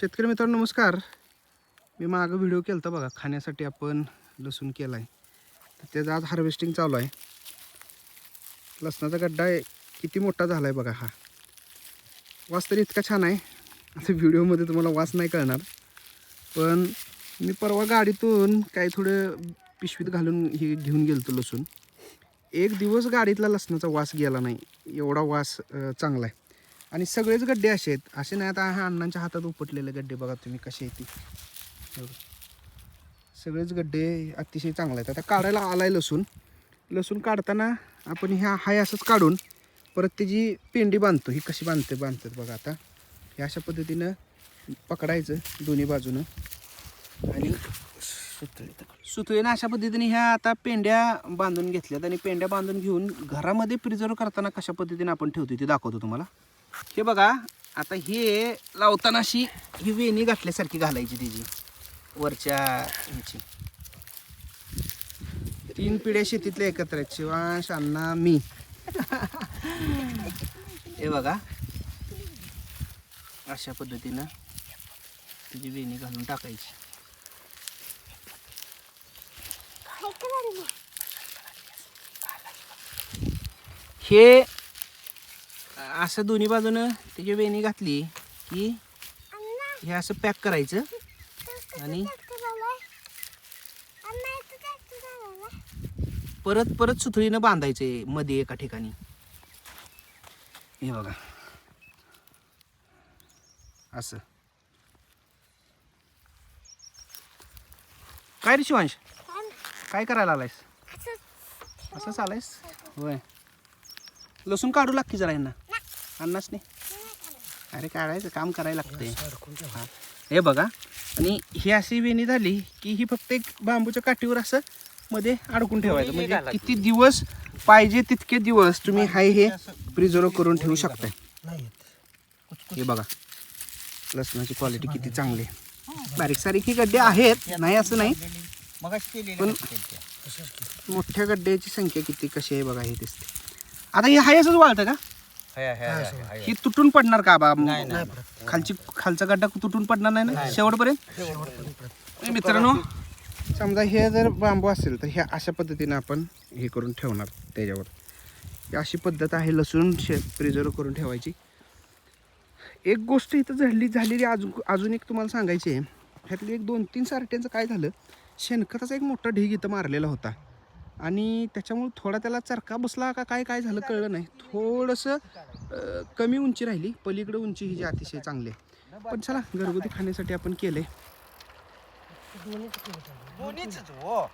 शेतकरी मित्रांनो नमस्कार. मी मागं व्हिडिओ केला होता बघा खाण्यासाठी आपण लसूण केला आहे तर त्याचं आज हार्वेस्टिंग चालू आहे. लसणाचा गड्डा आहे किती मोठा झाला आहे बघा हा. वास तरी इतका छान आहे. आता व्हिडिओमध्ये तुम्हाला वास नाही कळणार. पण मी परवा गाडीतून काही थोडं पिशवीत घालून हे घेऊन गेलो होतो लसूण. एक दिवस गाडीतला लसणाचा वास गेला नाही. एवढा वास चांगला आहे. आणि सगळेच गड्डे असे आहेत. असे नाही आता ह्या अण्णांच्या हातात उपटलेले गड्डे बघा तुम्ही कसे आहेत ते. सगळेच गड्डे अतिशय चांगले आहेत. आता काढायला आलाय लसूण. लसूण काढताना आपण ह्या हाय असंच काढून परत त्याची पेंडी बांधतो ही कशी बांधते बांधतात बघा आता. हे अशा पद्धतीनं पकडायचं दोन्ही बाजूनं. आणि सुतळीनं अशा पद्धतीने ह्या आता पेंड्या बांधून घेतल्यात आणि पेंड्या बांधून घेऊन घरामध्ये प्रिझर्व करताना कशा पद्धतीने आपण ठेवतो ते दाखवतो तुम्हाला. हे बघा आता हे लावताना अशी ही वेणी घातल्यासारखी घालायची त्याची वरच्या ह्याची. तीन पिढ्या शेतीतल्या एकत्र आहेत शिवांश अण्णा मी. हे बघा अशा पद्धतीनं तुझी वेणी घालून टाकायची. हे असं दोन्ही बाजूनं त्याची वेणी घातली की हे असं पॅक करायचं. आणि परत परत सुतळीनं बांधायचे मध्ये एका ठिकाणी. हे बघा. असं. काय रे शिवांश? काय करायला आलायस? असं चालायस होय. लसूण काढू लागते जरा यांना. अन्नाच नाही. अरे काढायचं काम करायला लागते हे बघा. आणि ही अशी वेणी झाली की ही फक्त एक बांबूच्या काठीवर असं मध्ये अडकून ठेवायचं. म्हणजे किती दिवस पाहिजे तितके दिवस तुम्ही हाय हे प्रिझर्व करून ठेवू शकताय. हे बघा. लसणाची क्वालिटी किती चांगली आहे. बारीक सारीक ही गड्डे आहेत. नाही असं नाही. पण मोठ्या गड्ड्याची संख्या किती कशी आहे बघा हे दिसते. आता हे हाय असंच वाळतं का? ही तुटून पडणार का बा? खालची खालचा गड्डा तुटून पडणार नाही ना? शेवटपर्यंत? मित्रांनो. समजा हे जर बांबू असेल तर ह्या अशा पद्धतीने आपण हे करून ठेवणार त्याच्यावर. ही अशी पद्धत आहे लसूण शे प्रिझर्व करून ठेवायची. एक गोष्ट इथं झडली झालेली अजून अजून एक तुम्हाला सांगायची आहे. ह्यातली एक दोन तीन सारट्यांचं काय झालं? शेणखताचा एक मोठा ढीग इथं मारलेला होता. आणि त्याच्यामुळे थोडा त्याला चरका बसला का काय काय झालं कळलं नाही. थोडंसं कमी उंची राहिली. पलीकडे उंची ही जी अतिशय चांगली आहे. पण चला घरगुती खाण्यासाठी आपण केले दोन्हीच हो.